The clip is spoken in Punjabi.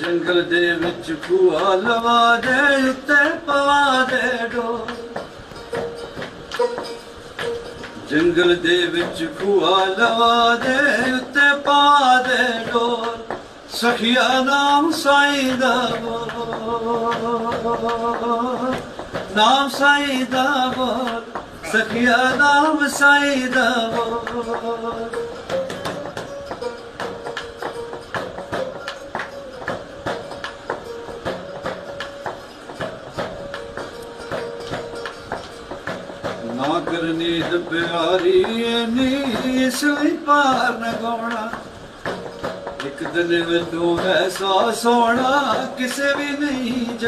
ਜੰਗਲ ਦੇ ਵਿੱਚ ਖੂਆ ਲਵਾ ਦੇ ਉੱਤੇ ਪਵਾ ਦੇ ਡੋਰ ਜੰਗਲ ਦੇ ਵਿੱਚ ਖੂਆ ਲਵਾ ਦੇ ਉੱਤੇ ਪਾ ਦੇ ਡੋਰ ਸਖੀਆ ਨਾਮ ਸਾਈਂ ਦਾ ਬੋਲ, ਨਾਮ ਸਾਈਂ ਦਾ ਬੋਲ ਸਖੀਆ ਨਾਮ ਸਾਈਂ ਦਾ ਬੋਲ। ਨਾ ਕਰਨੀ ਪਿਆਰੀ ਨੀ ਸੋਈ ਪਾਰ ਨ ਗਾਉਣਾ। ਇੱਕ ਦਿਨ ਵਿੱਚ ਤੂੰ ਐਸਾ ਸੋਹਣਾ, ਕਿਸੇ ਵੀ ਨਹੀਂ